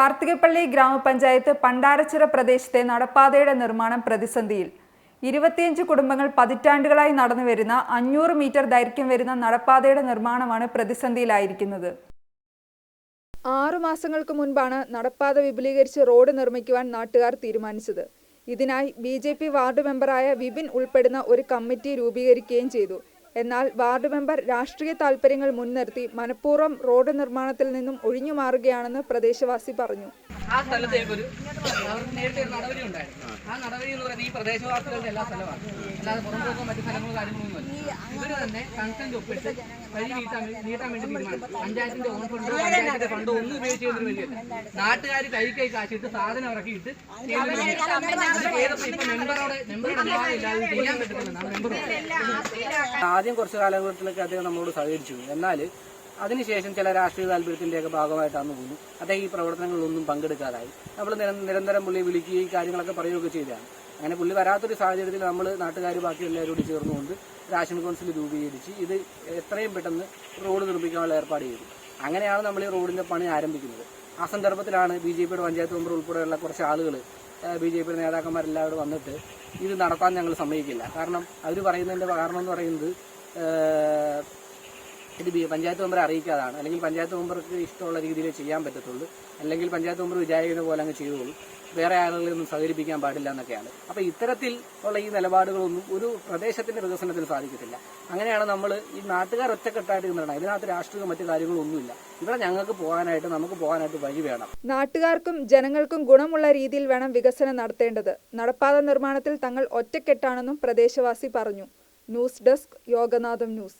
കാർത്തികപ്പള്ളി ഗ്രാമപഞ്ചായത്ത് പണ്ടാരച്ചിറ പ്രദേശത്തെ നടപ്പാതയുടെ നിർമ്മാണം പ്രതിസന്ധിയിൽ. ഇരുപത്തിയഞ്ച് കുടുംബങ്ങൾ പതിറ്റാണ്ടുകളായി നടന്നു വരുന്ന അഞ്ഞൂറ് മീറ്റർ ദൈർഘ്യം വരുന്ന നടപ്പാതയുടെ നിർമ്മാണമാണ് പ്രതിസന്ധിയിലായിരിക്കുന്നത്. ആറു മാസങ്ങൾക്ക് മുൻപാണ് നടപ്പാത വിപുലീകരിച്ച് റോഡ് നിർമ്മിക്കുവാൻ നാട്ടുകാർ തീരുമാനിച്ചത്. ഇതിനായി ബി വാർഡ് മെമ്പറായ വിപിൻ ഉൾപ്പെടുന്ന ഒരു കമ്മിറ്റി രൂപീകരിക്കുകയും ചെയ്തു. എന്നാൽ വാർഡ് മെമ്പർ രാഷ്ട്രീയ താൽപ്പര്യങ്ങൾ മുൻനിർത്തി മനഃപൂർവം റോഡ് നിർമ്മാണത്തിൽ നിന്നും ഒഴിഞ്ഞു മാറുകയാണെന്ന് പ്രദേശവാസി പറഞ്ഞു. ആ സ്ഥലത്തെ ഒരു അവർക്ക് നേരത്തെ ഒരു നടപടി ഉണ്ടായിരുന്നു. ആ നടപടി എന്ന് പറയുന്നത് ഈ പ്രദേശവാസികളുടെ എല്ലാ സ്ഥലമാണ്. അല്ലാതെ പുറമ്പോക്കോ മറ്റു സ്ഥലങ്ങളോ കാര്യങ്ങളൊന്നും അല്ല ഇവർ തന്നെ കൺസെന്റ് ഒപ്പിട്ട് വഴി നീട്ടാൻ നീട്ടാൻ വേണ്ടി തീരുമാനിച്ചു. പഞ്ചായത്തിന്റെ ഓൺ ഫണ്ട് പഞ്ചായത്തിന്റെ ഫണ്ട് ഒന്നും ഉപയോഗിച്ച് ചെയ്യുന്നതിന് വേണ്ടിയല്ല നാട്ടുകാർ കൈ കൈ കാശിട്ട് സാധനം ഇറക്കിയിട്ട് ചെയ്തപ്പോൾ ഇപ്പൊ മെമ്പറോടെ മെമ്പറുടെ അനുവാദം ഇല്ലാതെ ചെയ്യാൻ പറ്റത്തില്ല. മെമ്പർ ആദ്യം കുറച്ച് കാലഘട്ടത്തിലൊക്കെ അദ്ദേഹം നമ്മളോട് സഹകരിച്ചു. എന്നാൽ അതിനുശേഷം ചില രാഷ്ട്രീയ താല്പര്യത്തിന്റെയൊക്കെ ഭാഗമായിട്ടാണ് പോകുന്നു അദ്ദേഹം ഈ പ്രവർത്തനങ്ങളിലൊന്നും പങ്കെടുക്കാതായി. നമ്മൾ നിരന്തരം പുള്ളിയെ വിളിക്കുകയും കാര്യങ്ങളൊക്കെ പറയുകയൊക്കെ ചെയ്തതാണ്. അങ്ങനെ പുള്ളി വരാത്തൊരു സാഹചര്യത്തിൽ നമ്മൾ നാട്ടുകാർ ബാക്കി എല്ലാവരോട് ചേർന്നുകൊണ്ട് രാഷൻ കൗൺസിൽ രൂപീകരിച്ച് ഇത് എത്രയും പെട്ടെന്ന് റോഡ് നിർമ്മിക്കാനുള്ള ഏർപ്പാട് ചെയ്തു. അങ്ങനെയാണ് നമ്മൾ ഈ റോഡിന്റെ പണി ആരംഭിക്കുന്നത്. ആ സന്ദർഭത്തിലാണ് ബി ജെ പിയുടെ പഞ്ചായത്ത് മെമ്പർ ഉൾപ്പെടെയുള്ള കുറച്ച് ആളുകൾ ബി ജെ പിയുടെ നേതാക്കന്മാരെല്ലാവരും വന്നിട്ട് ഇത് നടക്കാൻ ഞങ്ങൾ സമ്മതിക്കില്ല. കാരണം അവർ പറയുന്നതിന്റെ കാരണം എന്ന് പറയുന്നത് ഇത് പഞ്ചായത്ത് മെമ്പറെ അറിയിക്കാതാണ്. അല്ലെങ്കിൽ പഞ്ചായത്ത് മെമ്പർക്ക് ഇഷ്ടമുള്ള രീതിയിൽ ചെയ്യാൻ പറ്റത്തുള്ളൂ. അല്ലെങ്കിൽ പഞ്ചായത്ത് മെമ്പർ വിചാരിക്കുന്ന പോലെ അങ്ങ് ചെയ്തോളൂ. വേറെ ആളുകളൊന്നും സഹകരിപ്പിക്കാൻ പാടില്ല എന്നൊക്കെയാണ്. അപ്പൊ ഇത്തരത്തിൽ ഉള്ള ഈ നിലപാടുകളൊന്നും ഒരു പ്രദേശത്തിന്റെ വികസനത്തിന് സാധിക്കത്തില്ല. അങ്ങനെയാണ് നമ്മൾ ഈ നാട്ടുകാർ ഒറ്റക്കെട്ടായിട്ട് നിന്നാണ് ഇതിനകത്ത് രാഷ്ട്രീയവും മറ്റു കാര്യങ്ങളൊന്നുമില്ല ഇവിടെ ഞങ്ങൾക്ക് പോകാനായിട്ട് നമുക്ക് പോകാനായിട്ട് വഴി വേണം. നാട്ടുകാർക്കും ജനങ്ങൾക്കും ഗുണമുള്ള രീതിയിൽ വേണം വികസനം നടത്തേണ്ടത്. നടപ്പാത നിർമ്മാണത്തിൽ തങ്ങൾ ഒറ്റക്കെട്ടാണെന്നും പ്രദേശവാസി പറഞ്ഞു. News desk Yoganatham news.